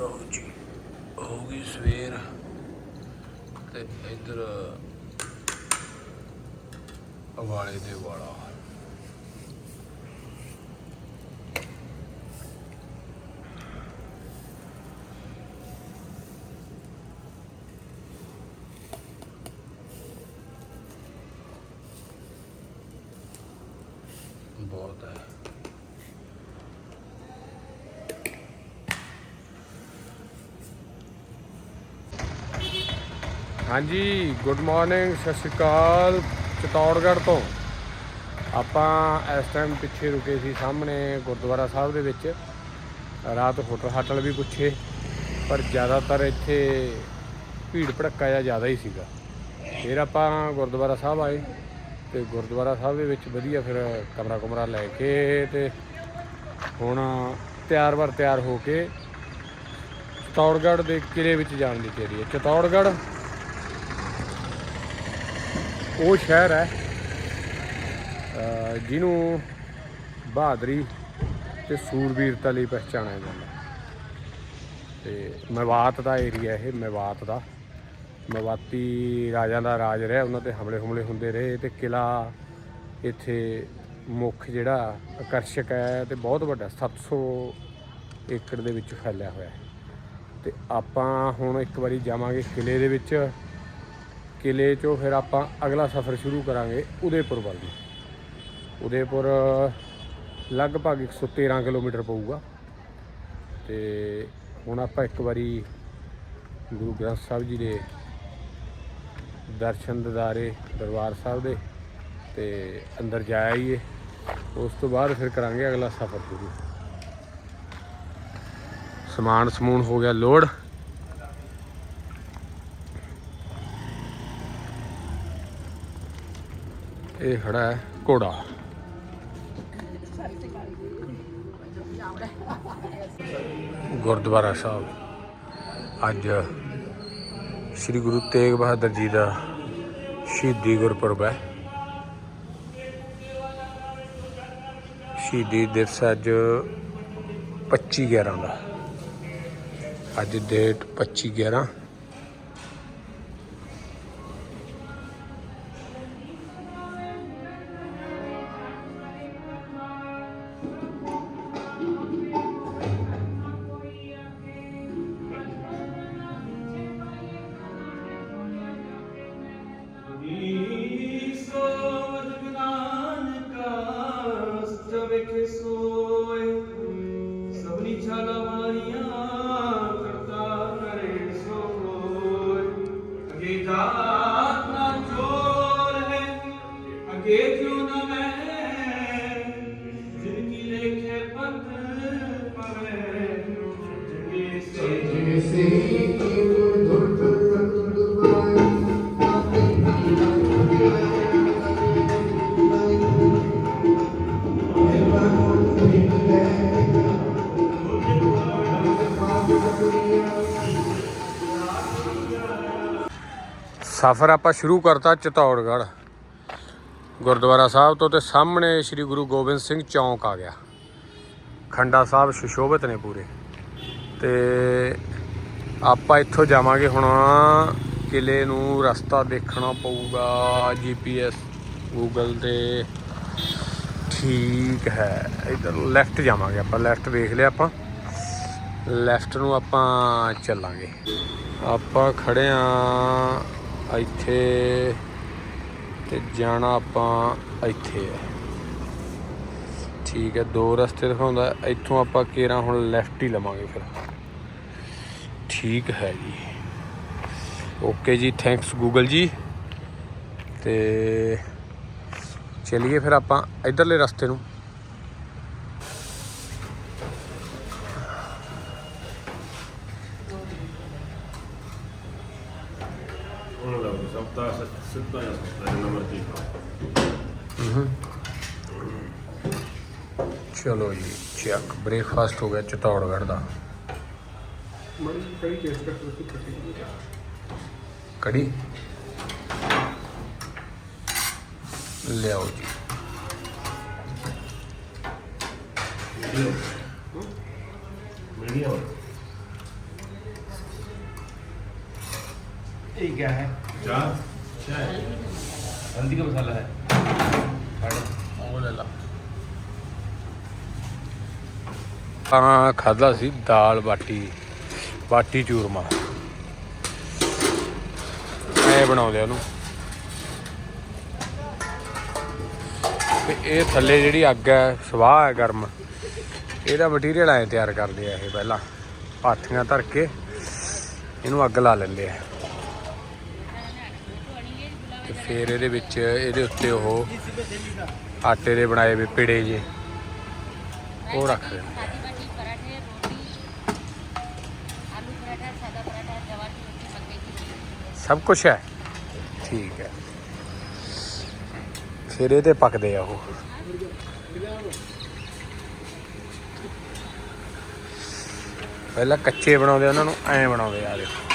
ਲਓ ਜੀ ਹੋ ਗਈ ਸਵੇਰ ਤੇ ਇੱਧਰ ਵਾਲੇ ਦੇ ਵਾਲਾ ਬਹੁਤ ਹੈ ਹਾਂਜੀ ਗੁੱਡ ਮਾਰਨਿੰਗ ਸਤਿ ਸ਼੍ਰੀ ਅਕਾਲ, ਚਤੌੜਗੜ੍ਹ ਤੋਂ। ਆਪਾਂ ਇਸ ਟਾਈਮ ਪਿੱਛੇ ਰੁਕੇ ਸੀ ਸਾਹਮਣੇ ਗੁਰਦੁਆਰਾ ਸਾਹਿਬ ਦੇ ਵਿੱਚ। ਰਾਤ ਹੋਟਲ ਹਾਟਲ ਵੀ ਪੁੱਛੇ, ਪਰ ਜ਼ਿਆਦਾਤਰ ਇੱਥੇ ਭੀੜ ਭੜੱਕਾ ਜਿਹਾ ਜ਼ਿਆਦਾ ਹੀ ਸੀਗਾ। ਫਿਰ ਆਪਾਂ ਗੁਰਦੁਆਰਾ ਸਾਹਿਬ ਆਏ ਤੇ ਗੁਰਦੁਆਰਾ ਸਾਹਿਬ ਦੇ ਵਿੱਚ ਵਧੀਆ ਫਿਰ ਕਮਰਾ ਕੁਮਰਾ ਲੈ ਕੇ ਤੇ ਹੁਣ ਤਿਆਰ ਵਰ ਤਿਆਰ ਹੋ ਕੇ ਚਤੌੜਗੜ੍ਹ ਦੇ ਕਿਲੇ ਵਿੱਚ ਜਾਣ ਦੀ ਤਿਆਰੀ ਹੈ। ਚਤੌੜਗੜ੍ਹ ਉਹ ਸ਼ਹਿਰ ਹੈ ਜਿਹਨੂੰ ਬਹਾਦਰੀ ਤੇ ਸੂਰਬੀਰਤਾ ਲਈ ਪਛਾਣਿਆ ਜਾਂਦਾ ਤੇ ਮੇਵਾਤ ਦਾ ਏਰੀਆ ਇਹ, ਮੇਵਾਤ ਦਾ। ਮੇਵਾਤੀ ਰਾਜਾਂ ਦਾ ਰਾਜ ਰਿਹਾ, ਉਹਨਾਂ ਤੇ ਹਮਲੇ ਹਮਲੇ ਹੁੰਦੇ ਰਹੇ ਤੇ ਕਿਲਾ ਇੱਥੇ ਮੁੱਖ ਜਿਹੜਾ ਆਕਰਸ਼ਕ ਹੈ ਤੇ ਬਹੁਤ ਵੱਡਾ 700 ਏਕੜ ਦੇ ਵਿੱਚ ਫੈਲਿਆ ਹੋਇਆ ਹੈ। ਤੇ ਆਪਾਂ ਹੁਣ ਇੱਕ ਵਾਰੀ ਜਾਵਾਂਗੇ ਕਿਲੇ ਦੇ ਵਿੱਚ। ਕਿਲੇ ਚੋਂ ਫਿਰ ਆਪਾਂ ਅਗਲਾ ਸਫ਼ਰ ਸ਼ੁਰੂ ਕਰਾਂਗੇ ਉਦੇਪੁਰ ਵੱਲ ਨੂੰ। ਉਦੇਪੁਰ, ਲਗਭਗ 113 ਕਿਲੋਮੀਟਰ ਪਊਗਾ। ਤੇ ਹੁਣ ਆਪਾਂ ਇੱਕ ਵਾਰੀ ਗੁਰੂ ਗ੍ਰੰਥ ਸਾਹਿਬ ਜੀ ਦੇ ਦਰਸ਼ਨ ਦਿਦਾਰੇ ਦਰਬਾਰ ਸਾਹਿਬ ਦੇ ਤੇ ਅੰਦਰ ਜਾ ਆਈਏ। ਉਸ ਤੋਂ ਬਾਅਦ ਫਿਰ ਕਰਾਂਗੇ ਅਗਲਾ ਸਫ਼ਰ ਸ਼ੁਰੂ। ਸਮਾਨ ਸਮੂਨ ਹੋ ਗਿਆ ਲੋਡ। ਇਹ ਖੜਾ ਹੈ ਘੋੜਾ। ਗੁਰਦੁਆਰਾ ਸਾਹਿਬ। ਅੱਜ ਸ੍ਰੀ ਗੁਰੂ ਤੇਗ ਬਹਾਦਰ ਜੀ ਦਾ ਸ਼ਹੀਦੀ ਗੁਰਪੁਰਬ ਹੈ। ਸ਼ਹੀਦੀ ਦਿਵਸ ਅੱਜ 25 11 ਦਾ। ਅੱਜ ਡੇਟ 25 11 ਸਫ਼ਰ ਆਪਾਂ ਸ਼ੁਰੂ ਕਰਤਾ ਚਤੌੜਗੜ੍ਹ। ਗੁਰਦੁਆਰਾ ਸਾਹਿਬ ਤੋਂ ਤੇ ਸਾਹਮਣੇ ਸ੍ਰੀ ਗੁਰੂ ਗੋਬਿੰਦ ਸਿੰਘ ਚੌਂਕ ਆ ਗਿਆ। ਖੰਡਾ ਸਾਹਿਬ ਸੁਸ਼ੋਭਿਤ ਨੇ ਪੂਰੇ। ਤੇ ਆਪਾਂ ਇੱਥੋਂ ਜਾਵਾਂਗੇ ਹੁਣ, ਕਿਲੇ ਨੂੰ ਰਸਤਾ ਦੇਖਣਾ ਪਊਗਾ ਜੀਪੀਐਸ ਗੂਗਲ ਤੇ। ਠੀਕ ਹੈ, ਇਧਰ ਲੈਫਟ ਜਾਵਾਂਗੇ ਆਪਾਂ ਲੈਫਟ ਵੇਖ ਲਿਆ ਆਪਾਂ। ਲੈਫਟ ਨੂੰ ਆਪਾਂ ਚੱਲਾਂਗੇ। ਆਪਾਂ ਖੜੇ ਆ ਇੱਥੇ ਤੇ ਜਾਣਾ ਆਪਾਂ ਇੱਥੇ ਹੈ ਠੀਕ ਹੈ ਦੋ ਰਸਤੇ ਦਿਖਾਉਂਦਾ। ਇੱਥੋਂ ਆਪਾਂ ਕੇਰਾ ਹੁਣ ਲੈਫਟ ਹੀ ਲਵਾਂਗੇ ਫਿਰ। ਠੀਕ ਹੈ ਜੀ। ਓਕੇ ਜੀ ਥੈਂਕਸ ਗੂਗਲ ਜੀ। ਤੇ ਚਲਿਏ ਫਿਰ ਆਪਾਂ ਇਧਰਲੇ ਰਸਤੇ ਨੂੰ। ਸਿੱਧਾ ਜਾਂ ਸੁੱਤਾ ਜਿੰਨਾ ਮਰਜ਼ੀ ਖਾਓ ਚਲੋ ਜੀ ਚੈੱਕ ਬ੍ਰੇਕਫਾਸਟ ਹੋ ਗਿਆ ਚਤੌੜਗੜ੍ਹ ਦਾ। ਮੜੀ ਕੜੀ? ਟੇਸਟ ਕਰ ਤੁਸੀਂ ਕੱਟੀ ਕੜੀ ਲਿਆਓ ਜੀ। ਮੀਡੀਅਮ ਮੀਡੀਅਮ ਠੀਕ ਹੈ। ਜਾ क्या है ਚਾਹ ਚਾਹ हल्दी का मसाला है ਉਹ ਲੈ ਲਾ ਤਾਂ ਖਾਦਾ ਸੀ ਦਾਲ ਬਾਟੀ ਬਾਟੀ ਚੂਰਮਾ ਐ ਬਣਾਉਂਦੇ ਆ ਉਹਨੂੰ ਤੇ ਇਹ ਥੱਲੇ ਜਿਹੜੀ ਅੱਗ ਹੈ ਸਵਾਹ ਹੈ ਗਰਮ ਇਹਦਾ ਮਟੀਰੀਅਲ ਐ ਤਿਆਰ ਕਰਦੇ ਆ ਇਹ ਪਹਿਲਾਂ ਪਾਥੀਆਂ ਧਰ ਕੇ ਇਹਨੂੰ ਅੱਗ ਲਾ ਲੈਂਦੇ ਆ ਤੇ ਫਿਰ ਇਹਦੇ ਵਿੱਚ ਇਹਦੇ ਉੱਤੇ ਉਹ ਆਟੇ ਦੇ ਬਣਾਏ ਹੋਏ ਪੇੜੇ ਜੇ। ਉਹ ਰੱਖ ਦਿੰਦੇ ਆ। ਸਭ ਕੁਝ ਹੈ। ਠੀਕ ਹੈ। ਫਿਰ ਇਹਦੇ ਪੱਕਦੇ ਆ ਉਹ। ਪਹਿਲਾਂ ਕੱਚੇ ਬਣਾਉਂਦੇ ਉਹਨਾਂ ਨੂੰ ਐਂ ਬਣਾਉਂਦੇ ਆ ਦੇਖੋ।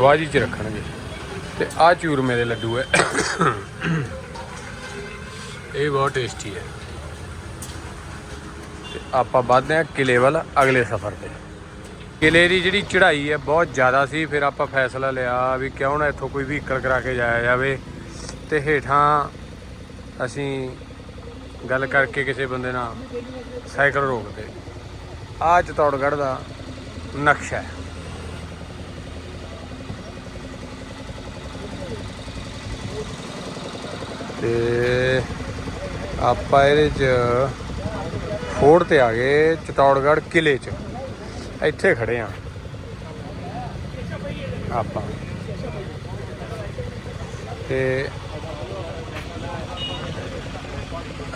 ਸਵਾਜੀ ਚ ਰੱਖਣਗੇ। ਤੇ ਆਹ ਚੂਰਮੇ ਦੇ ਲੱਡੂ ਹੈ ਇਹ ਬਹੁਤ ਟੇਸਟੀ ਹੈ ਤੇ ਆਪਾਂ ਵੱਧਦੇ ਹਾਂ ਕਿਲੇ ਵੱਲ ਅਗਲੇ ਸਫ਼ਰ ਤੇ। ਕਿਲੇ ਦੀ ਜਿਹੜੀ ਚੜ੍ਹਾਈ ਹੈ ਬਹੁਤ ਜ਼ਿਆਦਾ ਸੀ, ਫਿਰ ਆਪਾਂ ਫੈਸਲਾ ਲਿਆ ਵੀ ਕਿਉਂ ਨਾ ਇੱਥੋਂ ਕੋਈ ਵਹੀਕਲ ਕਰਾ ਕੇ ਜਾਇਆ ਜਾਵੇ। ਤੇ ਹੇਠਾਂ ਅਸੀਂ ਗੱਲ ਕਰਕੇ ਕਿਸੇ ਬੰਦੇ ਨਾਲ ਸਾਈਕਲ ਰੋਕਦੇ। ਆਹ ਚਤੌੜਗੜ੍ਹ ਦਾ ਨਕਸ਼ਾ ਹੈ ਤੇ ਆਪਾਂ ਇਹਦੇ ਚ ਫੋੜ ਤੇ ਆ ਗਏ, ਚਤੌੜਗੜ੍ਹ ਕਿਲੇ ਚ। ਇੱਥੇ ਖੜੇ ਆ। ਆਪਾਂ। ਤੇ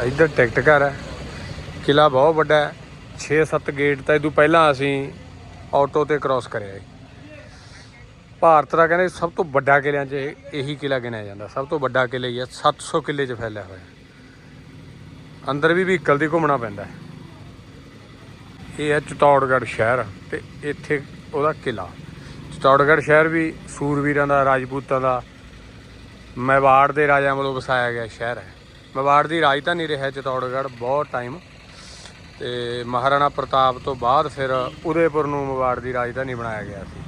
ਇੱਧਰ ਟਿਕਟ ਘਰ ਹੈ। ਕਿਲਾ ਬਹੁਤ ਵੱਡਾ ਹੈ। 6-7 ਗੇਟ ਤਾਂ ਇਦੋਂ ਪਹਿਲਾਂ ਅਸੀਂ ਆਟੋ ਤੇ ਕ੍ਰਾਸ ਕਰਿਆ ਸੀ। ਭਾਰਤ ਦਾ ਕਹਿੰਦੇ ਸਭ ਤੋਂ ਵੱਡਾ ਕਿਲਿਆਂ 'ਚ ਇਹੀ ਕਿਲਾ ਗਿਣਿਆ ਜਾਂਦਾ। ਸਭ ਤੋਂ ਵੱਡਾ ਕਿਲਾ ਹੀ ਹੈ 700 ਕਿੱਲੇ 'ਚ ਫੈਲਿਆ ਹੋਇਆ। ਅੰਦਰ ਵੀ ਵਹੀਕਲ ਦੀ ਘੁੰਮਣਾ ਪੈਂਦਾ ਇਹ ਹੈ ਚਤੌੜਗੜ੍ਹ ਸ਼ਹਿਰ ਤੇ ਇੱਥੇ ਉਹਦਾ ਕਿਲਾ। ਚਤੌੜਗੜ੍ਹ ਸ਼ਹਿਰ ਵੀ ਸੂਰਵੀਰਾਂ ਦਾ, ਰਾਜਪੂਤਾਂ ਦਾ, ਮੈਵਾੜ ਦੇ ਰਾਜਿਆਂ ਵੱਲੋਂ ਵਸਾਇਆ ਗਿਆ ਸ਼ਹਿਰ ਹੈ। ਮੈਵਾੜ ਦੀ ਰਾਜਧਾਨੀ ਰਿਹਾ ਚਤੌੜਗੜ੍ਹ ਬਹੁਤ ਟਾਈਮ ਤੇ ਮਹਾਰਾਣਾ ਪ੍ਰਤਾਪ ਤੋਂ ਬਾਅਦ ਫਿਰ ਉਦੈਪੁਰ ਨੂੰ ਮੈਵਾੜ ਦੀ ਰਾਜਧਾਨੀ ਬਣਾਇਆ ਗਿਆ ਸੀ।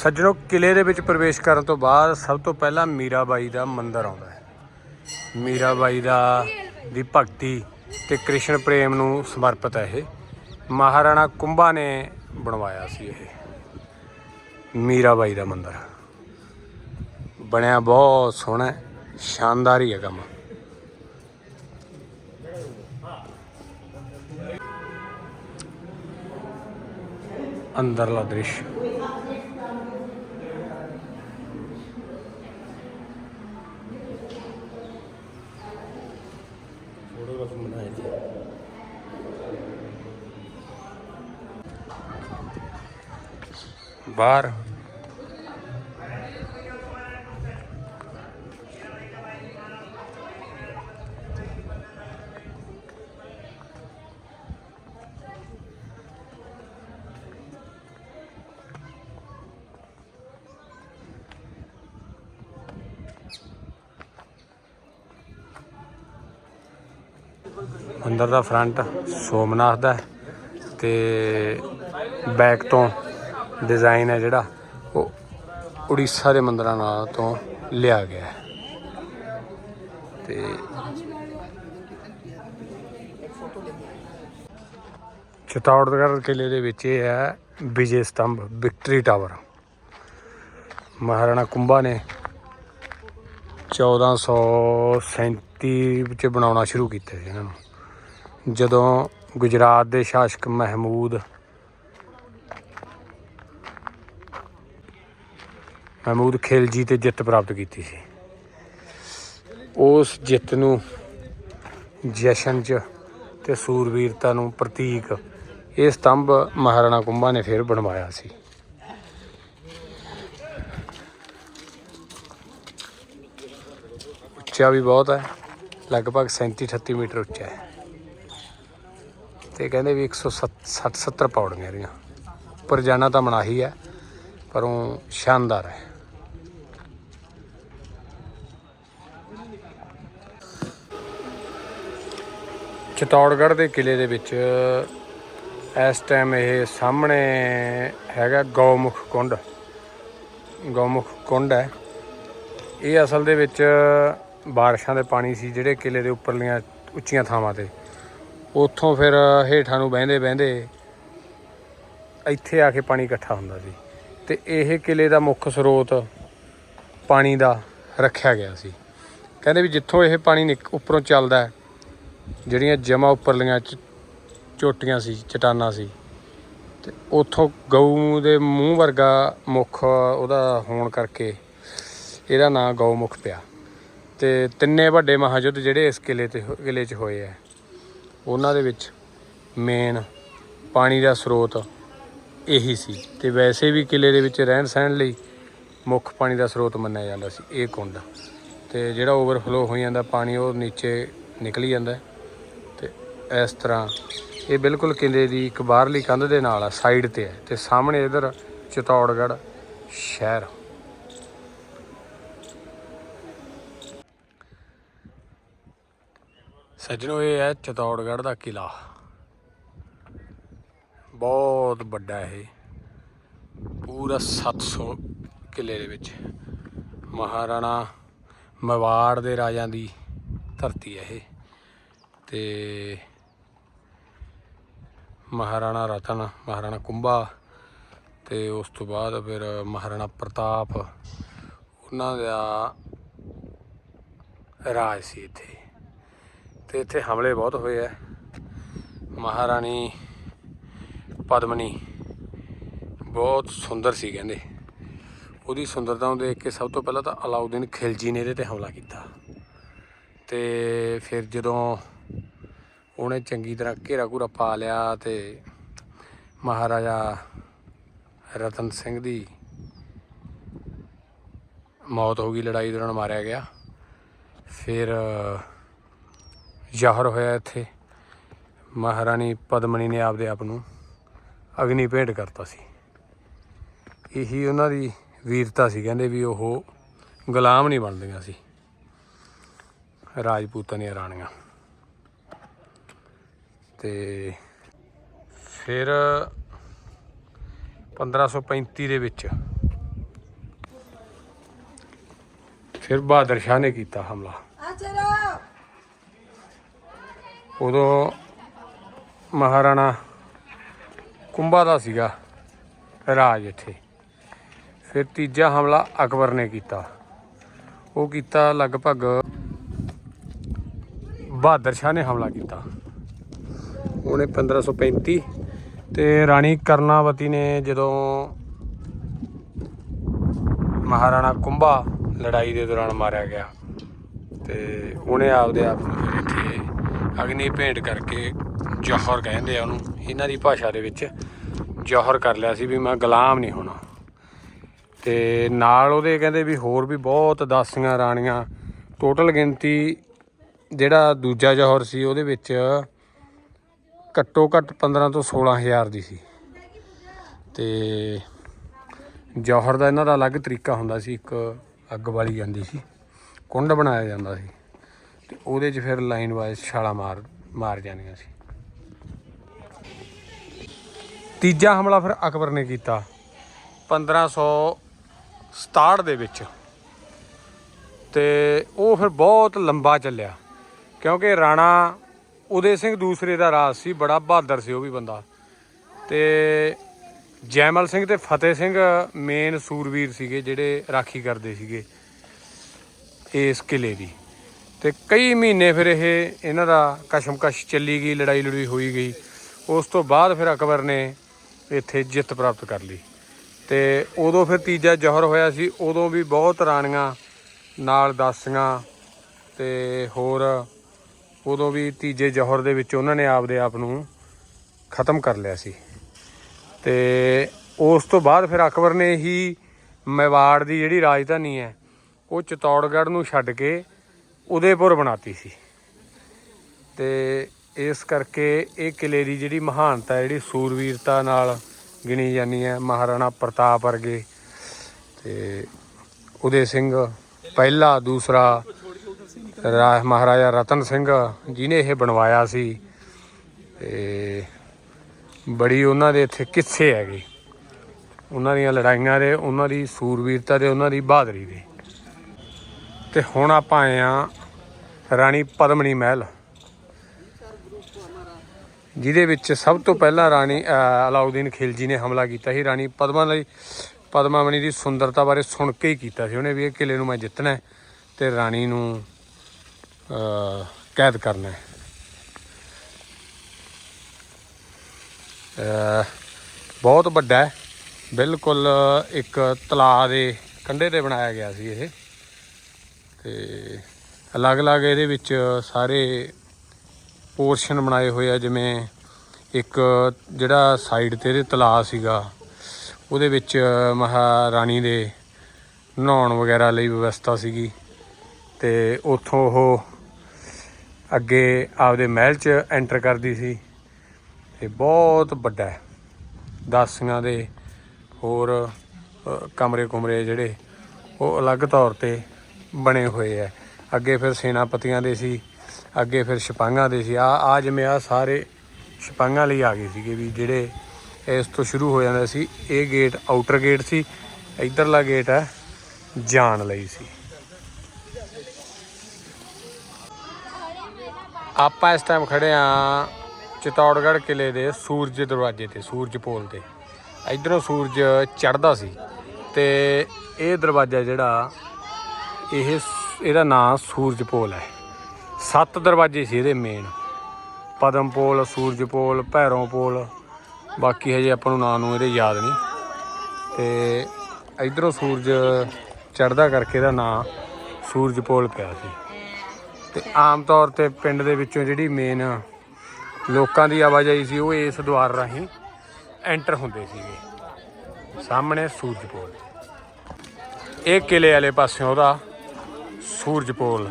ਸੱਜਣੋ ਕਿਲੇ ਦੇ ਵਿੱਚ ਪ੍ਰਵੇਸ਼ ਕਰਨ ਤੋਂ ਬਾਅਦ ਸਭ ਤੋਂ ਪਹਿਲਾਂ ਮੀਰਾਬਾਈ ਦਾ ਮੰਦਿਰ ਆਉਂਦਾ ਹੈ। ਮੀਰਾਬਾਈ ਦਾ ਦੀ ਭਗਤੀ ਤੇ ਕ੍ਰਿਸ਼ਨ ਪ੍ਰੇਮ ਨੂੰ ਸਮਰਪਿਤ ਹੈ ਇਹ। ਮਹਾਰਾਣਾ ਕੁੰਭਾ ਨੇ ਬਣਵਾਇਆ ਸੀ ਇਹ। ਮੀਰਾਬਾਈ ਦਾ ਮੰਦਿਰ। ਬਣਿਆ ਬਹੁਤ ਸੋਹਣਾ ਸ਼ਾਨਦਾਰ ਹੀ ਹੈ ਕੰਮ। ਅੰਦਰਲਾ ਦ੍ਰਿਸ਼। ਬਾਹਰ। ਅੰਦਰ ਦਾ ਫਰੰਟ ਸੋਮਨਾਥ ਦਾ ਹੈ ਤੇ ਬੈਕ ਤੋਂ ਡਿਜ਼ਾਈਨ ਹੈ ਜਿਹੜਾ, ਉਹ ਉੜੀਸਾ ਦੇ ਮੰਦਰਾਂ ਨਾਲ ਤੋਂ ਲਿਆ ਗਿਆ ਹੈ। ਤੇ ਚਿਤੌੜਗੜ੍ਹ ਕਿਲੇ ਦੇ ਵਿੱਚ ਇਹ ਹੈ ਵਿਜੇ ਸਤੰਭ, ਵਿਕਟਰੀ ਟਾਵਰ। ਮਹਾਰਾਣਾ ਕੁੰਭਾ ਨੇ 1437 ਵਿੱਚ ਬਣਾਉਣਾ ਸ਼ੁਰੂ ਕੀਤਾ ਸੀ ਇਹਨਾਂ ਨੂੰ। ਜਦੋਂ ਗੁਜਰਾਤ ਦੇ ਸ਼ਾਸਕ ਮਹਿਮੂਦ ਮਹਿਮੂਦ ਖਿਲਜੀ ਤੇ ਜਿੱਤ ਪ੍ਰਾਪਤ ਕੀਤੀ ਸੀ, ਉਸ ਜਿੱਤ ਨੂੰ ਜਸ਼ਨ ਚ ਤੇ ਸੂਰਵੀਰਤਾ ਨੂੰ ਪ੍ਰਤੀਕ ਇਹ ਸਤੰਭ ਮਹਾਰਾਣਾ ਕੁੰਭਾ ਨੇ ਫਿਰ ਬਣਵਾਇਆ ਸੀ। ਉੱਚਾ ਵੀ ਬਹੁਤ ਹੈ, ਲਗਭਗ 37 38 ਮੀਟਰ ਉੱਚਾ ਹੈ। ਤੇ ਕਹਿੰਦੇ ਵੀ 160 70 ਪੌੜੀਆਂ ਇਹਦੀਆਂ ਉੱਪਰ ਜਾਣਾ ਤਾਂ ਮਨਾਹੀ ਹੈ ਪਰ ਉਹ ਸ਼ਾਨਦਾਰ ਹੈ। ਚਤੌੜਗੜ੍ਹ ਦੇ ਕਿਲੇ ਦੇ ਵਿੱਚ ਇਸ ਟਾਈਮ ਇਹ ਸਾਹਮਣੇ ਹੈਗਾ ਗੌਮੁਖ ਕੁੰਡ। ਗੌਮੁਖ ਕੁੰਡ ਹੈ। ਇਹ ਅਸਲ ਦੇ ਵਿੱਚ ਬਾਰਿਸ਼ਾਂ ਦੇ ਪਾਣੀ ਸੀ ਜਿਹੜੇ ਕਿਲੇ ਦੇ ਉੱਪਰਲੀਆਂ ਉੱਚੀਆਂ ਥਾਵਾਂ ਤੇ। ਉੱਥੋਂ ਫਿਰ ਹੇਠਾਂ ਨੂੰ ਬਹਿੰਦੇ ਬਹਿੰਦੇ ਇੱਥੇ ਆ ਕੇ ਪਾਣੀ ਇਕੱਠਾ ਹੁੰਦਾ ਸੀ ਤੇ ਇਹ ਕਿਲੇ ਦਾ ਮੁੱਖ ਸਰੋਤ ਪਾਣੀ ਦਾ ਰੱਖਿਆ ਗਿਆ ਸੀ। ਕਹਿੰਦੇ ਵੀ ਜਿੱਥੋਂ ਇਹ ਪਾਣੀ ਨਿਕ- ਉੱਪਰੋਂ ਚੱਲਦਾ ਜਿਹੜੀਆਂ ਜਮਾ ਉੱਪਰਲੀਆਂ ਚੋਟੀਆਂ ਸੀ, ਚਟਾਨਾਂ ਸੀ, ਤੇ ਉੱਥੋਂ ਗਊ ਦੇ ਮੂੰਹ ਵਰਗਾ ਮੁੱਖ ਉਹਦਾ ਹੋਣ ਕਰਕੇ ਇਹਦਾ ਨਾਂ ਗਊ ਗਊਮੁਖ ਪਿਆ। ਤੇ ਤਿੰਨੇ ਵੱਡੇ ਮਹਾਯੁੱਧ ਜਿਹੜੇ ਇਸ ਕਿਲੇ ਤੇ ਹੋ- ਕਿਲੇ 'ਚ ਹੋਏ ਆ। ਉਹਨਾਂ ਦੇ ਵਿੱਚ ਮੇਨ ਪਾਣੀ ਦਾ ਸਰੋਤ ਇਹੀ ਸੀ। ਤੇ ਵੈਸੇ ਵੀ ਕਿਲੇ ਦੇ ਵਿੱਚ ਰਹਿਣ ਸਹਿਣ ਲਈ ਮੁੱਖ ਪਾਣੀ ਦਾ ਸਰੋਤ ਮੰਨਿਆ ਜਾਂਦਾ ਸੀ, ਇਹ ਕੁੰਡ। ਤੇ ਜਿਹੜਾ ਓਵਰਫਲੋ ਹੋ ਜਾਂਦਾ, ਪਾਣੀ ਉਹ ਨੀਚੇ ਨਿਕਲੀ ਜਾਂਦਾ ਹੈ। ਤੇ ਇਸ ਤਰ੍ਹਾਂ ਇਹ ਬਿਲਕੁਲ ਕਿਲੇ ਦੀ ਇੱਕ ਬਾਹਰਲੀ ਕੰਧ ਦੇ ਨਾਲ ਆ ਸਾਈਡ ਤੇ ਹੈ ਤੇ ਸਾਹਮਣੇ ਇਧਰ ਚਿਤੌੜਗੜ੍ਹ ਸ਼ਹਿਰ। ਸੱਜਣੋ ਇਹ ਹੈ ਚਤੌੜਗੜ੍ਹ ਦਾ ਕਿਲਾ। ਬਹੁਤ ਵੱਡਾ ਇਹ। ਪੂਰਾ 700 ਕਿਲੇ ਦੇ ਵਿੱਚ। ਮਹਾਰਾਣਾ ਮਵਾੜ ਦੇ ਰਾਜਾਂ ਦੀ ਧਰਤੀ ਹੈ ਇਹ। ਤੇ ਮਹਾਰਾਣਾ ਰਤਨ, ਮਹਾਰਾਣਾ ਕੁੰਭਾ ਤੇ ਉਸ ਤੋਂ ਬਾਅਦ ਫਿਰ ਮਹਾਰਾਣਾ ਪ੍ਰਤਾਪ। ਉਹਨਾਂ ਦਾ ਰਾਜ ਸੀ ਇੱਥੇ। ਤੇ ਇੱਥੇ ਹਮਲੇ ਬਹੁਤ ਹੋਏ ਆ। ਮਹਾਰਾਣੀ ਪਦਮਨੀ ਬਹੁਤ ਸੁੰਦਰ ਸੀ ਕਹਿੰਦੇ। ਉਹਦੀ ਸੁੰਦਰਤਾ ਨੂੰ ਦੇਖ ਕੇ ਸਭ ਤੋਂ ਪਹਿਲਾਂ ਤਾਂ ਅਲਾਉਦੀਨ ਖਿਲਜੀ ਨੇ ਇਹਦੇ ਤੇ ਹਮਲਾ ਕੀਤਾ। ਤੇ ਫਿਰ ਜਦੋਂ ਉਹਨੇ ਚੰਗੀ ਤਰ੍ਹਾਂ ਘੇਰਾ ਘੂਰਾ ਪਾ ਲਿਆ ਤੇ ਮਹਾਰਾਜਾ ਰਤਨ ਸਿੰਘ ਦੀ ਮੌਤ ਹੋ ਗਈ, ਲੜਾਈ ਦੌਰਾਨ ਮਾਰਿਆ ਗਿਆ। ਫਿਰ ਜ਼ਾਹਰ ਹੋਇਆ ਇੱਥੇ। ਮਹਾਰਾਣੀ ਪਦਮਣੀ ਨੇ ਆਪਦੇ ਆਪ ਨੂੰ ਅਗਨੀ ਭੇਟ ਕਰਤਾ ਸੀ। ਇਹੀ ਉਹਨਾਂ ਦੀ ਵੀਰਤਾ ਸੀ, ਕਹਿੰਦੇ ਵੀ ਉਹ ਗੁਲਾਮ ਨਹੀਂ ਬਣਦੀਆਂ ਸੀ। ਰਾਜਪੂਤਾਂ ਦੀਆਂ ਰਾਣੀਆਂ। ਤੇ ਫਿਰ 1535 ਦੇ ਵਿੱਚ ਫਿਰ ਬਹਾਦਰ ਸ਼ਾਹ ਨੇ ਕੀਤਾ ਹਮਲਾ। ਉਦੋਂ ਮਹਾਰਾਣਾ ਕੁੰਭਾ ਦਾ ਸੀਗਾ ਰਾਜ ਇੱਥੇ। ਫਿਰ ਤੀਜਾ ਹਮਲਾ ਅਕਬਰ ਨੇ ਕੀਤਾ। ਉਹ ਕੀਤਾ ਲਗਭਗ ਬਹਾਦਰ ਸ਼ਾਹ ਨੇ ਹਮਲਾ ਕੀਤਾ। ਉਹਨੇ 1535 ਤੇ ਰਾਣੀ ਕਰਨਾਵਤੀ ਨੇ ਜਦੋਂ ਮਹਾਰਾਣਾ ਕੁੰਭਾ ਲੜਾਈ ਦੇ ਦੌਰਾਨ ਮਾਰਿਆ ਗਿਆ ਤੇ ਉਹਨੇ ਆਪਦੇ ਆਪ ਨੂੰ ਅਗਨੀ ਭੇਂਟ ਕਰਕੇ ਜੋਹਰ ਕਹਿੰਦੇ ਆ ਉਹਨੂੰ। ਇਹਨਾਂ ਦੀ ਭਾਸ਼ਾ ਦੇ ਵਿੱਚ ਜੌਹਰ ਕਰ ਲਿਆ ਸੀ ਵੀ ਮੈਂ ਗੁਲਾਮ ਨਹੀਂ ਹੋਣਾ। ਤੇ ਨਾਲ ਉਹਦੇ ਕਹਿੰਦੇ ਵੀ ਹੋਰ ਵੀ ਬਹੁਤ ਦਾਸੀਆਂ ਰਾਣੀਆਂ। ਟੋਟਲ ਗਿਣਤੀ ਜਿਹੜਾ ਦੂਜਾ ਜੌਹਰ ਸੀ ਉਹਦੇ ਵਿੱਚ ਘੱਟੋ ਘੱਟ 15 ਤੋਂ 16000 ਦੀ ਸੀ। ਤੇ ਜੌਹਰ ਦਾ ਇਹਨਾਂ ਦਾ ਅਲੱਗ ਤਰੀਕਾ ਹੁੰਦਾ ਸੀ, ਇੱਕ ਅੱਗ ਵਾਲੀ ਜਾਂਦੀ ਸੀ। ਕੁੰਡ ਬਣਾਇਆ ਜਾਂਦਾ ਸੀ। ਤੇ ਉਹਦੇ 'ਚ ਫਿਰ ਲਾਈਨ ਵਾਈਜ਼ ਛਾਲਾ ਮਾਰ ਮਾਰ ਜਾਣੀਆਂ ਸੀ। ਤੀਜਾ ਹਮਲਾ ਫਿਰ ਅਕਬਰ ਨੇ ਕੀਤਾ 1567 ਦੇ ਵਿੱਚ। ਤੇ ਉਹ ਫਿਰ ਬਹੁਤ ਲੰਬਾ ਚੱਲਿਆ, ਕਿਉਂਕਿ ਰਾਣਾ ਉਦੇ ਸਿੰਘ ਦੂਸਰੇ ਦਾ ਰਾਜ ਸੀ, ਬੜਾ ਬਹਾਦਰ ਸੀ ਉਹ ਵੀ ਬੰਦਾ। ਤੇ ਜੈਮਲ ਸਿੰਘ ਤੇ ਫਤਿਹ ਸਿੰਘ ਮੇਨ ਸੂਰਵੀਰ ਸੀਗੇ, ਜਿਹੜੇ ਰਾਖੀ ਕਰਦੇ ਸੀਗੇ ਇਸ ਕਿਲੇ ਦੀ। ਤੇ ਕਈ ਮਹੀਨੇ ਫਿਰ ਇਹ ਇਹਨਾਂ ਦਾ ਕਸ਼ਮਕਸ਼ ਚੱਲੀ ਗਈ, ਲੜਾਈ ਲੜੂਈ ਹੋਈ ਗਈ। ਉਸ ਤੋਂ ਬਾਅਦ ਫਿਰ ਅਕਬਰ ਨੇ ਇੱਥੇ ਜਿੱਤ ਪ੍ਰਾਪਤ ਕਰ ਲਈ। ਤੇ ਉਦੋਂ ਫਿਰ ਤੀਜਾ ਜੌਹਰ ਹੋਇਆ ਸੀ, ਉਦੋਂ ਵੀ ਬਹੁਤ ਰਾਣੀਆਂ ਨਾਲ ਦਾਸੀਆਂ ਤੇ ਹੋਰ ਉਦੋਂ ਵੀ ਤੀਜੇ ਜੌਹਰ ਦੇ ਵਿੱਚ ਉਹਨਾਂ ਨੇ ਆਪਦੇ ਆਪ ਨੂੰ ਖਤਮ ਕਰ ਲਿਆ ਸੀ। ਤੇ ਉਸ ਤੋਂ ਬਾਅਦ ਫਿਰ ਅਕਬਰ ਨੇ ਹੀ ਮੇਵਾੜ ਦੀ ਜਿਹੜੀ ਰਾਜਧਾਨੀ ਹੈ, ਉਹ ਚਿਤੌੜਗੜ੍ਹ ਨੂੰ ਛੱਡ ਕੇ ਉਦੈਪੁਰ ਬਣਾਤੀ ਸੀ। ਤੇ ਇਸ ਕਰਕੇ ਇਹ ਕਿਲੇ ਦੀ ਜਿਹੜੀ ਮਹਾਨਤਾ ਹੈ, ਜਿਹੜੀ ਸੂਰਵੀਰਤਾ ਨਾਲ ਗਿਣੀ ਜਾਂਦੀ ਹੈ ਮਹਾਰਾਣਾ ਪ੍ਰਤਾਪ ਵਰਗੇ। ਤੇ ਉਦੇ ਸਿੰਘ ਪਹਿਲਾ ਦੂਸਰਾ ਰਾ- ਮਹਾਰਾਜਾ ਰਤਨ ਸਿੰਘ ਜਿਨੇ ਇਹ ਬਣਵਾਇਆ ਸੀ। ਤੇ ਬੜੀ ਉਹਨਾਂ ਦੇ ਇੱਥੇ ਕਿੱਸੇ ਹੈਗੇ। ਉਹਨਾਂ ਦੀਆਂ ਲੜਾਈਆਂ ਦੇ ਉਹਨਾਂ ਦੀ ਸੂਰਵੀਰਤਾ ਦੇ ਉਹਨਾਂ ਦੀ ਬਹਾਦਰੀ ਦੇ। ਤੇ ਹੁਣ ਆਪਾਂ ਆਏ ਆ ਰਾਣੀ ਪਦਮਣੀ ਮਹਿਲ। ਜਿਹਦੇ ਵਿੱਚ ਸਭ ਤੋਂ ਪਹਿਲਾਂ ਰਾਣੀ ਅਹ, ਅਲਾਉਦੀਨ ਖਿਲਜੀ ਨੇ ਹਮਲਾ ਕੀਤਾ ਸੀ। ਰਾਣੀ ਪਦਮਾ ਲਈ ਪਦਮਾਵਣੀ ਦੀ ਸੁੰਦਰਤਾ ਬਾਰੇ ਸੁਣ ਕੇ ਹੀ ਕੀਤਾ ਸੀ। ਉਹਨੇ ਵੀ ਇਹ ਕਿਲੇ ਨੂੰ ਮੈਂ ਜਿੱਤਣਾ ਹੈ ਤੇ ਰਾਣੀ ਨੂੰ ਕੈਦ ਕਰਨਾ ਬਹੁਤ ਵੱਡਾ ਹੈ। ਬਿਲਕੁਲ ਇੱਕ ਤਲਾਅ ਦੇ ਕੰਢੇ ਤੇ ਬਣਾਇਆ ਗਿਆ ਸੀ ਇਹ। ਤੇ ਅਲੱਗ-ਅਲੱਗ ਇਹਦੇ ਵਿੱਚ ਸਾਰੇ ਪੋਰਸ਼ਨ ਬਣਾਏ ਹੋਏ ਆ, ਜਿਵੇਂ ਇੱਕ ਜਿਹੜਾ ਸਾਈਡ ਤੇ ਇਹਦੇ ਤਲਾਅ ਸੀਗਾ, ਉਹਦੇ ਵਿੱਚ ਮਹਾਰਾਣੀ ਦੇ ਨਹਾਉਣ ਵਗੈਰਾ ਲਈ ਵਿਵਸਥਾ ਸੀਗੀ ਤੇ ਉੱਥੋਂ ਉਹ ਅੱਗੇ ਆਪਦੇ ਮਹਿਲ 'ਚ ਐਂਟਰ ਕਰਦੀ ਸੀ ਤੇ ਬਹੁਤ ਵੱਡਾ ਹੈ। ਦਾਸੀਆਂ ਦੇ ਹੋਰ ਕਮਰੇ ਕੁਮਰੇ ਜਿਹੜੇ ਉਹ ਅਲੱਗ ਤੌਰ ਤੇ ਬਣੇ ਹੋਏ ਆ। ਅੱਗੇ ਫਿਰ ਸੈਨਾਪਤੀਆਂ ਦੇ ਸੀ, ਅੱਗੇ ਫਿਰ ਸਿਪਾਹੀਆਂ ਦੇ ਸੀ। ਆ ਆ ਜਿਵੇਂ ਆ ਸਾਰੇ ਸਿਪਾਹੀਆਂ ਲਈ ਆ ਗਏ ਸੀਗੇ ਵੀ ਜਿਹੜੇ ਇਸ ਤੋਂ ਸ਼ੁਰੂ ਹੋ ਜਾਂਦਾ ਸੀ, ਇਹ ਗੇਟ ਆਊਟਰ ਗੇਟ ਸੀ, ਇਧਰਲਾ ਗੇਟ ਹੈ, ਜਾਣ ਲਈ ਸੀ। ਆਪਾਂ ਇਸ ਟਾਈਮ ਖੜੇ ਆ ਚਿਤੌੜਗੜ੍ਹ ਕਿਲੇ ਦੇ ਸੂਰਜ ਦਰਵਾਜ਼ੇ ਤੇ, ਸੂਰਜ ਪੋਲ ਤੇ। ਇਧਰੋਂ ਸੂਰਜ ਚੜ੍ਹਦਾ ਸੀ ਤੇ ਇਹ ਦਰਵਾਜ਼ਾ ਜਿਹੜਾ, ਇਹ ਇਹਦਾ ਨਾਮ ਸੂਰਜ ਪੋਲ ਹੈ। ਸੱਤ ਦਰਵਾਜ਼ੇ ਸੀ ਇਹਦੇ ਮੇਨ ਪਦਮਪੋਲ ਸੂਰਜ ਪੋਲ, ਭੈਰੋਂ ਬਾਕੀ ਹਜੇ ਆਪਾਂ ਨੂੰ ਨਾਂ ਨੂੰ ਇਹਦੇ ਯਾਦ ਨਹੀਂ। ਤੇ ਇਧਰੋਂ ਸੂਰਜ ਚੜ੍ਹਦਾ ਕਰਕੇ ਇਹਦਾ ਨਾਂ ਸੂਰਜ ਪੋਲ ਪਿਆ ਸੀ। ਤੇ ਆਮ ਤੌਰ ਤੇ ਪਿੰਡ ਦੇ ਵਿੱਚੋਂ ਜਿਹੜੀ ਮੇਨ ਲੋਕਾਂ ਦੀ ਆਵਾਜਾਈ ਸੀ ਉਹ ਇਸ ਦੁਆਰ ਰਾਹੀਂ ਐਂਟਰ ਹੁੰਦੇ ਸੀਗੇ। ਸਾਹਮਣੇ ਸੂਰਜ ਪੋਲ। ਇਹ ਕਿਲੇ ਵਾਲੇ ਪਾਸਿਓਂ ਉਹਦਾ ਸੂਰਜਪੋਲ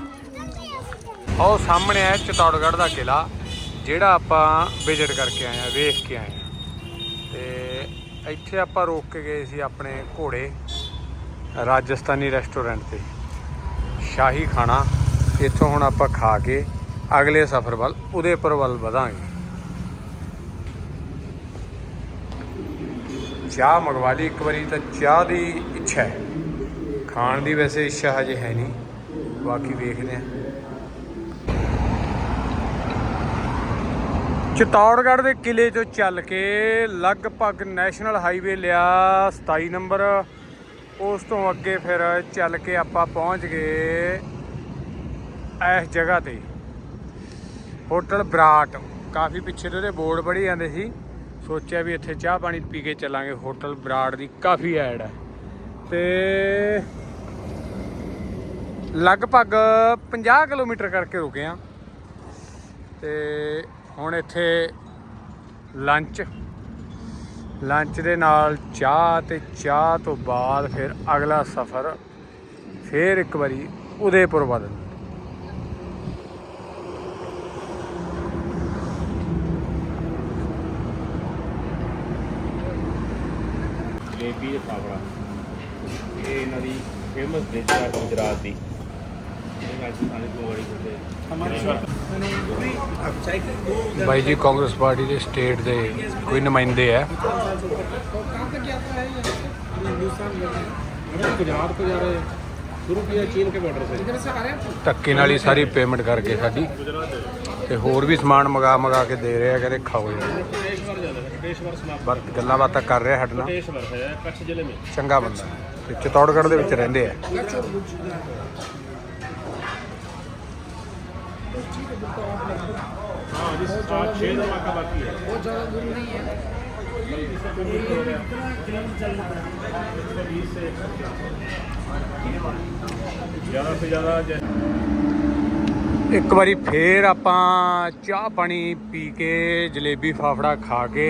ਉਹ ਸਾਹਮਣੇ ਹੈ ਚਿਤੌੜਗੜ੍ਹ ਦਾ ਕਿਲਾ ਜਿਹੜਾ ਆਪਾਂ ਵਿਜ਼ਿਟ ਕਰਕੇ ਆਏ ਆ ਵੇਖ ਕੇ ਆਏ ਆ ਤੇ ਇੱਥੇ ਆਪਾਂ ਰੋਕ ਕੇ ਗਏ ਸੀ ਆਪਣੇ ਘੋੜੇ ਰਾਜਸਥਾਨੀ ਰੈਸਟੋਰੈਂਟ ਤੇ। ਸ਼ਾਹੀ ਖਾਣਾ, ਇੱਥੋਂ ਹੁਣ ਆਪਾਂ ਖਾ ਕੇ ਅਗਲੇ ਸਫ਼ਰ ਵੱਲ, ਉਦੇਪੁਰ ਵੱਲ ਵਧਾਂਗੇ। ਚਾਹ ਮੰਗਵਾ ਲਈ, ਇੱਕ ਵਾਰੀ ਤਾਂ ਚਾਹ ਦੀ ਇੱਛਾ ਹੈ। ਖਾਣ ਦੀ ਵੈਸੇ ਇੱਛਾ ਹਜੇ ਹੈ ਨਹੀਂ। ਬਾਕੀ ਵੇਖਦੇ ਹਾਂ ਚਿਤੌੜਗੜ੍ਹ ਦੇ ਕਿਲੇ ਤੋਂ ਚੱਲ ਕੇ ਲਗਭਗ ਨੈਸ਼ਨਲ ਹਾਈਵੇ ਲਿਆ 27 ਨੰਬਰ। ਉਸ ਤੋਂ ਅੱਗੇ ਫਿਰ ਚੱਲ ਕੇ ਆਪਾਂ ਪਹੁੰਚ ਗਏ ਇਸ ਜਗ੍ਹਾ ਤੇ। ਹੋਟਲ ਬਰਾਟ। ਕਾਫੀ ਪਿੱਛੇ ਤੋਂ ਉਹਦੇ ਬੋਰਡ ਪੜੀ ਜਾਂਦੇ ਸੀ। ਸੋਚਿਆ ਵੀ ਇੱਥੇ ਚਾਹ ਪਾਣੀ ਪੀ ਕੇ ਚੱਲਾਂਗੇ। ਹੋਟਲ ਬਰਾੜ ਦੀ ਕਾਫੀ ਐਡ ਹੈ। ਤੇ ਲਗਭਗ 50 ਕਿਲੋਮੀਟਰ ਕਰਕੇ ਰੁਕੇ ਆ ਤੇ ਹੁਣ ਇੱਥੇ ਲੰਚ ਲੰਚ ਦੇ ਨਾਲ ਚਾਹ ਤੇ ਚਾਹ ਤੋਂ ਬਾਅਦ ਫਿਰ ਅਗਲਾ ਸਫ਼ਰ ਫਿਰ ਇੱਕ ਵਾਰੀ ਉਦੇਪੁਰ ਵੱਲ। ਜਲੇਬੀ ਤੇ ਫਾਫੜਾ। ਇਹ ਇਹਨਾਂ ਦੀ ਫੇਮਸ ਡਿਸ਼ ਹੈ ਗੁਜਰਾਤ ਦੀ ਇਹ ਰਾਜਸਥਾਨੀ ਕੋੜੀ ਹੁੰਦੇ ਬਾਈ ਜੀ ਕਾਂਗਰਸ ਪਾਰਟੀ ਦੇ ਸਟੇਟ ਦੇ ਕੋਈ ਨੁਮਾਇੰਦੇ ਹੈ कहाँ तक जाता है ये हिंदुस्तान में मतलब गुजरात को जा रहे हैं शुरू किया चीन के बॉर्डर से इधर से आ रहे हैं ਧੱਕੇ ਨਾਲ ਹੀ ਸਾਰੀ ਪੇਮੈਂਟ ਕਰਕੇ ਸਾਡੀ ਤੇ ਹੋਰ ਵੀ ਸਮਾਨ ਮੰਗਾ ਮੰਗਾ ਕੇ ਦੇ ਰਹੇ ਆ ਕਹਿੰਦੇ ਖਾਓ ਯਾਰ ਕਟੇਸ਼ਵਰ ਜਾਂਦਾ ਹੈ ਕਟੇਸ਼ਵਰ ਸਮਾਪ ਬਰ ਗੱਲਾਂ ਬਾਤਾਂ ਕਰ ਰਿਹਾ ਸਾਡੇ ਨਾਲ ਕਟੇਸ਼ਵਰ ਹੈ ਕੱਛ ਜ਼ਿਲ੍ਹੇ ਵਿੱਚ ਚੰਗਾ ਬੰਦਾ ਤੇ ਚਿਤੌੜਗੜ੍ਹ ਦੇ ਵਿੱਚ ਰਹਿੰਦੇ ਆ ਹਾਂ ਜਿਸ ਸਾਥ 6 ਦਾ ਵਾਕਾ ਬਾਕੀ ਹੈ बहुत ज़्यादा दूर नहीं है ਜ਼ਿਆਦਾ ਤੋਂ ਜ਼ਿਆਦਾ ਜੈ- ਇੱਕ ਵਾਰੀ ਫੇਰ ਆਪਾਂ ਚਾਹ ਪਾਣੀ ਪੀ ਕੇ ਜਲੇਬੀ ਫਾਫੜਾ ਖਾ ਕੇ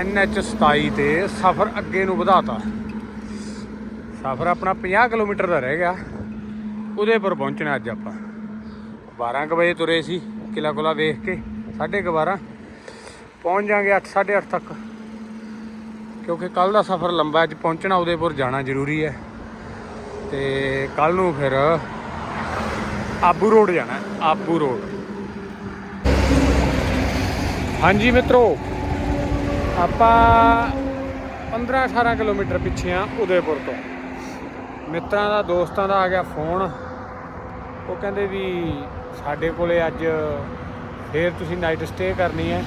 NH 27 ਤੇ ਸਫ਼ਰ ਅੱਗੇ ਨੂੰ ਵਧਾਤਾ ਸਫ਼ਰ ਆਪਣਾ 50 ਕਿਲੋਮੀਟਰ ਦਾ ਰਹਿ ਗਿਆ ਉਦੇਪੁਰ ਪਹੁੰਚਣਾ ਅੱਜ ਆਪਾਂ 12 ਕੁ ਵਜੇ ਤੁਰੇ ਸੀ ਕਿਲਾ ਕੋਲਾ ਵੇਖ ਕੇ 12:30 ਪਹੁੰਚ ਜਾਾਂਗੇ 8 8:30 ਤੱਕ। ਕਿਉਂਕਿ ਕੱਲ ਦਾ ਸਫ਼ਰ ਲੰਬਾ ਅੱਜ ਪਹੁੰਚਣਾ ਉਦੇਪੁਰ ਜਾਣਾ ਜ਼ਰੂਰੀ ਹੈ। ਤੇ ਕੱਲ ਨੂੰ ਫਿਰ ਆਬੂ ਰੋਡ ਜਾਣਾ, ਆਬੂ ਰੋਡ। ਹਾਂਜੀ ਮਿੱਤਰੋ, ਆਪਾਂ 15 18 ਕਿਲੋਮੀਟਰ ਪਿੱਛੇ ਆ ਉਦੇਪੁਰ ਤੋਂ। ਮਿੱਤਰਾਂ ਦਾ, ਦੋਸਤਾਂ ਦਾ ਆ ਗਿਆ ਫੋਨ। ਉਹ ਕਹਿੰਦੇ ਵੀ ਸਾਡੇ ਕੋਲੇ ਅੱਜ ਫੇਰ ਤੁਸੀਂ ਨਾਈਟ ਸਟੇ ਕਰਨੀ ਹੈ।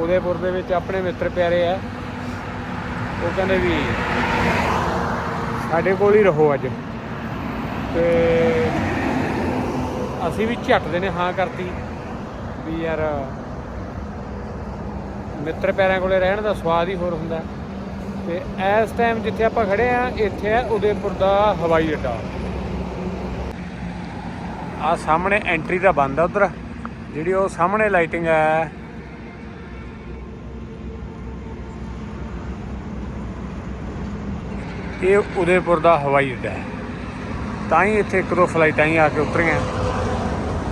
ਉਦੇਪੁਰ ਦੇ ਵਿੱਚ ਆਪਣੇ ਮਿੱਤਰ ਪਿਆਰੇ ਆ ਉਹ ਕਹਿੰਦੇ ਵੀ ਸਾਡੇ ਕੋਲ ਹੀ ਰਹੋ ਅੱਜ। ਤੇ ਅਸੀਂ ਵੀ ਝੱਟਦੇ ਨੇ ਹਾਂ ਕਰਤੀ। ਵੀ ਯਾਰ ਮਿੱਤਰ ਪਿਆਰਿਆਂ ਕੋਲੇ ਰਹਿਣ ਦਾ ਸਵਾਦ ਹੀ ਹੋਰ ਹੁੰਦਾ। ਤੇ ਇਸ ਟਾਈਮ ਜਿੱਥੇ ਆਪਾਂ ਖੜੇ ਆ ਇੱਥੇ ਹੈ ਉਦੇਪੁਰ ਦਾ ਹਵਾਈ ਅੱਡਾ। ਆ ਸਾਹਮਣੇ ਐਂਟਰੀ ਦਾ ਬੰਦ ਆ ਉਧਰ। ਜਿਹੜੀ ਉਹ ਸਾਹਮਣੇ ਲਾਈਟਿੰਗ ਹੈ ਇਹ ਉਦੇਪੁਰ ਦਾ ਹਵਾਈ ਅੱਡਾ ਹੈ। ਤਾਂ ਹੀ ਇੱਥੇ ਇੱਕ ਦੋ ਫਲਾਈਟਾਂ ਹੀ ਆ ਕੇ ਉਤਰੀਆਂ।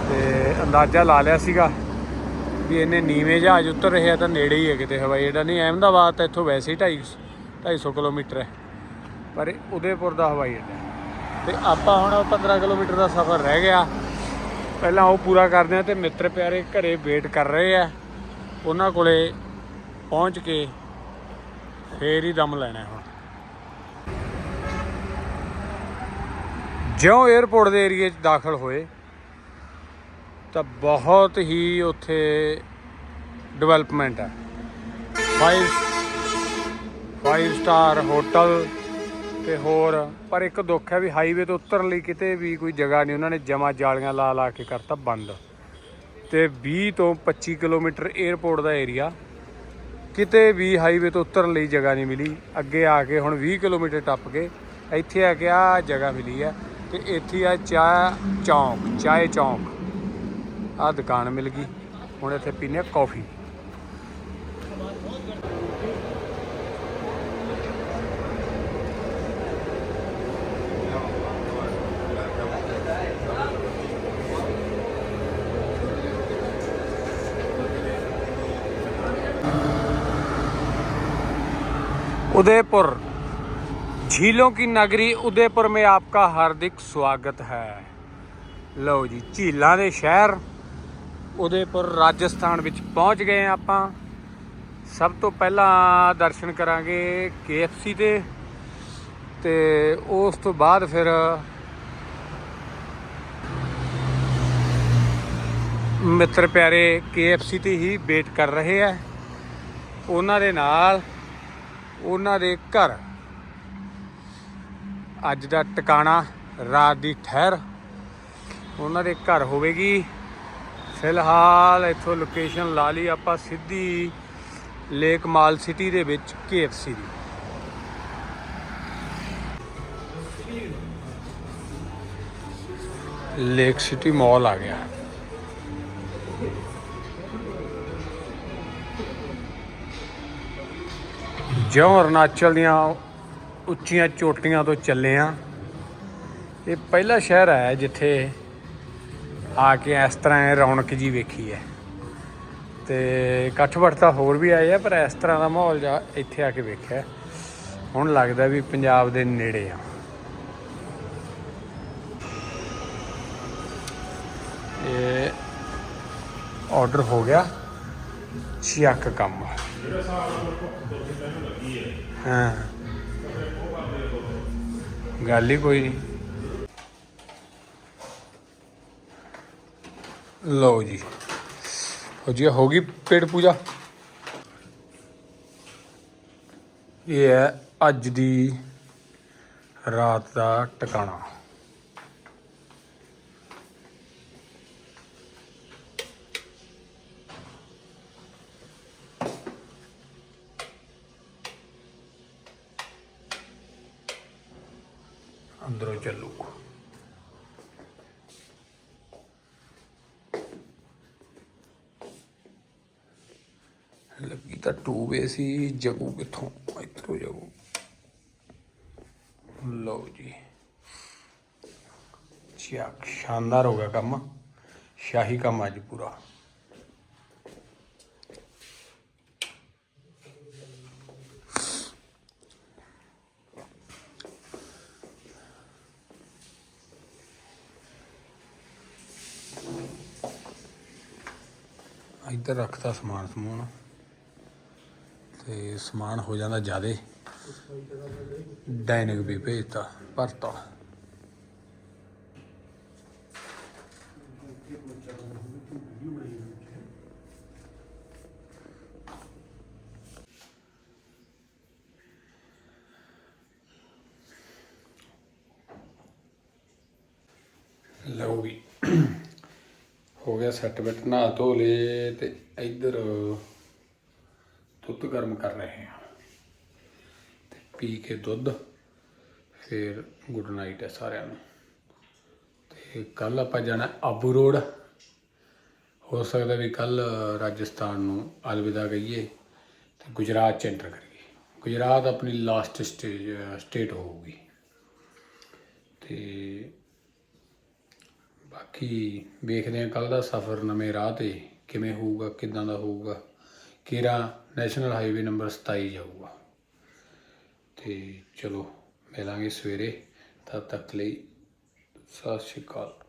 ਤੇ ਅੰਦਾਜ਼ਾ ਲਾ ਲਿਆ ਸੀਗਾ ਵੀ ਇਹਨੇ ਨੀਵੇਂ ਜਹਾਜ਼ ਉਤਰ ਰਹੇ ਆ ਤਾਂ ਨੇੜੇ ਹੀ ਹੈ ਕਿਤੇ ਹਵਾਈ ਅੱਡਾ। ਨਹੀਂ, ਅਹਿਮਦਾਬਾਦ ਤਾਂ ਇੱਥੋਂ ਵੈਸੇ ਹੀ 250 250 ਕਿਲੋਮੀਟਰ ਹੈ। ਪਰ ਇਹ ਉਦੇਪੁਰ ਦਾ ਹਵਾਈ ਅੱਡਾ ਹੈ। ਤੇ ਆਪਾਂ ਹੁਣ 15 ਕਿਲੋਮੀਟਰ ਦਾ ਸਫ਼ਰ ਰਹਿ ਗਿਆ। ਪਹਿਲਾਂ ਉਹ ਪੂਰਾ ਕਰਦੇ ਆ ਤੇ ਮਿੱਤਰ ਪਿਆਰੇ ਘਰੇ ਵੇਟ ਕਰ ਰਹੇ ਆ। ਉਹਨਾਂ ਕੋਲੇ ਪਹੁੰਚ ਕੇ ਫੇਰ ਹੀ ਦਮ ਲੈਣਾ ਹੁਣ। ਜਿਉਂ 에어ਪੋਰਟ ਦੇ ਏਰੀਏ 'ਚ ਦਾਖਲ ਹੋਏ, ਤਾਂ ਬਹੁਤ ਹੀ ਉੱਥੇ ਡਿਵੈਲਪਮੈਂਟ ਹੈ 5 5 ਸਟਾਰ ਹੋਟਲ ਤੇ ਹੋਰ, ਪਰ ਇੱਕ ਦੁੱਖ ਹੈ ਵੀ ਹਾਈਵੇ ਤੋਂ ਉਤਰਨ ਲਈ ਕਿਤੇ ਵੀ ਕੋਈ ਜਗ੍ਹਾ ਨਹੀਂ, ਉਹਨਾਂ ਨੇ ਜਮਾ ਜਾਲੀਆਂ ਲਾ ਲਾ ਕੇ ਕਰਤਾ ਬੰਦ। ਤੇ 20 ਤੋਂ 25 ਕਿਲੋਮੀਟਰ 에어ਪੋਰਟ ਦਾ ਏਰੀਆ ਕਿਤੇ ਵੀ ਹਾਈਵੇ ਤੋਂ ਉਤਰਨ ਲਈ ਜਗ੍ਹਾ ਨਹੀਂ ਮਿਲੀ। ਅੱਗੇ ਆ ਕੇ ਹੁਣ 20 ਕਿਲੋਮੀਟਰ ਟੱਪ ਕੇ ਇੱਥੇ ਆ ਕੇ ਆ ਜਗ੍ਹਾ ਮਿਲੀ ਹੈ ਤੇ ਇੱਥੇ ਆ ਚਾਹ ਚੌਂਕ ਚਾਏ ਚੌਂਕ। ਆ ਦੁਕਾਨ ਮਿਲ ਗਈ। ਹੁਣ ਇੱਥੇ ਪੀਨੇ ਆ ਕਾਫੀ उदयपुर झीलों की नगरी उदयपुर में आपका हार्दिक स्वागत है ਲਓ ਜੀ ਝੀਲਾਂ ਦੇ ਸ਼ਹਿਰ ਉਦੈਪੁਰ ਰਾਜਸਥਾਨ ਵਿੱਚ ਪਹੁੰਚ ਗਏ ਹਾਂ ਆਪਾਂ ਸਭ ਤੋਂ ਪਹਿਲਾਂ ਦਰਸ਼ਨ ਕਰਾਂਗੇ KFC ਦੇ ਤੇ ਉਸ ਤੋਂ ਬਾਅਦ ਫਿਰ ਮਿੱਤਰ ਪਿਆਰੇ KFC ਤੇ ਹੀ ਵੇਟ ਕਰ ਰਹੇ ਆ ਉਹਨਾਂ ਦੇ ਨਾਲ ਉਹਨਾਂ ਦੇ ਘਰ। ਅੱਜ ਦਾ ਟਿਕਾਣਾ ਰਾਤ ਦੀ ਠਹਿਰ। ਉਹਨਾਂ ਦੇ ਘਰ ਹੋਵੇਗੀ। ਫਿਲਹਾਲ ਇੱਥੋਂ ਲੋਕੇਸ਼ਨ ਲਾ ਲਈ ਆਪਾਂ ਸਿੱਧੀ ਲੇਕ ਮਾਲ ਸਿਟੀ ਦੇ ਵਿੱਚ KFC ਦੀ। ਲੇਕ ਸਿਟੀ ਮਾਲ ਆ ਗਿਆ। ਜਿਉਂ ਅਰੁਣਾਚਲ ਦੀਆਂ ਉੱਚੀਆਂ ਚੋਟੀਆਂ ਤੋਂ ਚੱਲੇ ਆ। ਇਹ ਪਹਿਲਾ ਸ਼ਹਿਰ ਹੈ ਜਿੱਥੇ ਆ ਕੇ ਇਸ ਤਰ੍ਹਾਂ ਰੌਣਕ ਜੀ ਵੇਖੀ ਹੈ। ਤੇ ਇਕੱਠ ਵੱਟ ਤਾਂ ਹੋਰ ਵੀ ਆਏ ਆ, ਪਰ ਇਸ ਤਰ੍ਹਾਂ ਦਾ ਮਾਹੌਲ ਜਾ ਇੱਥੇ ਆ ਕੇ ਵੇਖਿਆ ਹੁਣ ਲੱਗਦਾ ਵੀ ਪੰਜਾਬ ਦੇ ਨੇੜੇ ਆ। ਇਹ ਆਰਡਰ ਹੋ ਗਿਆ। ਚੱਕ ਕੰਮ ਹਾਂ। ਗੱਲ ਹੀ ਕੋਈ ਨਹੀਂ। ਲਓ ਜੀ। ਹੋ ਜੀ, ਹੋ ਗਈ ਪੇਟ ਪੂਜਾ। ਇਹ ਹੈ ਅੱਜ ਦੀ ਰਾਤ ਦਾ ਟਿਕਾਣਾ। ਅੰਦਰੋਂ ਚੱਲੂ ਲੱਗੀ ਤਾਂ ਟੂਵੇ ਸੀ ਜਗੂ ਕਿੱਥੋਂ? ਇੱਥੋਂ ਜਗੂ ਲਓ ਜੀ। ਚੱਕ ਸ਼ਾਨਦਾਰ ਹੋ ਗਿਆ ਕੰਮ। ਸ਼ਾਹੀ ਕੰਮ ਅੱਜ ਪੂਰਾ। ਇੱਧਰ ਰੱਖਤਾ ਸਮਾਨ, ਸਮੂਨ। ਤੇ ਸਮਾਨ ਹੋ ਜਾਂਦਾ ਜ਼ਿਆਦੇ। ਡਾਈਨਿੰਗ ਵੀ ਭੇਜਤਾ, ਭਰਤਾ। ਲਓ ਵੀ। ਗਿਆ ਸੈੱਟ ਬਿਟ ਨਹਾ ਧੋ ਲਏ ਤੇ ਇੱਧਰ ਦੁੱਧ ਗਰਮ ਕਰ ਰਹੇ ਹਾਂ। ਤੇ ਪੀ ਕੇ ਦੁੱਧ, ਫਿਰ ਗੁੱਡ ਨਾਈਟ ਹੈ ਸਾਰਿਆਂ ਨੂੰ। ਤੇ ਕੱਲ ਆਪਾਂ ਜਾਣਾ ਆਬੂ ਰੋਡ ਹੋ ਸਕਦਾ ਵੀ ਕੱਲ ਰਾਜਸਥਾਨ ਨੂੰ ਅਲਵਿਦਾ ਕਹੀਏ ਤੇ ਗੁਜਰਾਤ ਚ ਐਂਟਰ ਕਰੀਏ। ਗੁਜਰਾਤ ਆਪਣੀ ਲਾਸਟ ਸਟੇਜ ਸਟੇਟ ਹੋਊਗੀ। ਤੇ ਬਾਕੀ ਵੇਖਦੇ ਹਾਂ ਕੱਲ ਦਾ ਸਫ਼ਰ ਨਵੇਂ ਰਾਹ ਤੇ ਕਿਵੇਂ ਹੋਊਗਾ, ਕਿੱਦਾਂ ਦਾ ਹੋਊਗਾ। ਕਿਹੜਾ ਨੈਸ਼ਨਲ ਹਾਈਵੇ ਨੰਬਰ 27 ਜਾਊਗਾ। ਤੇ ਚਲੋ ਮਿਲਾਂਗੇ ਸਵੇਰੇ। ਤਦ ਤੱਕ ਲਈ ਸਤਿ ਸ਼੍ਰੀ ਅਕਾਲ।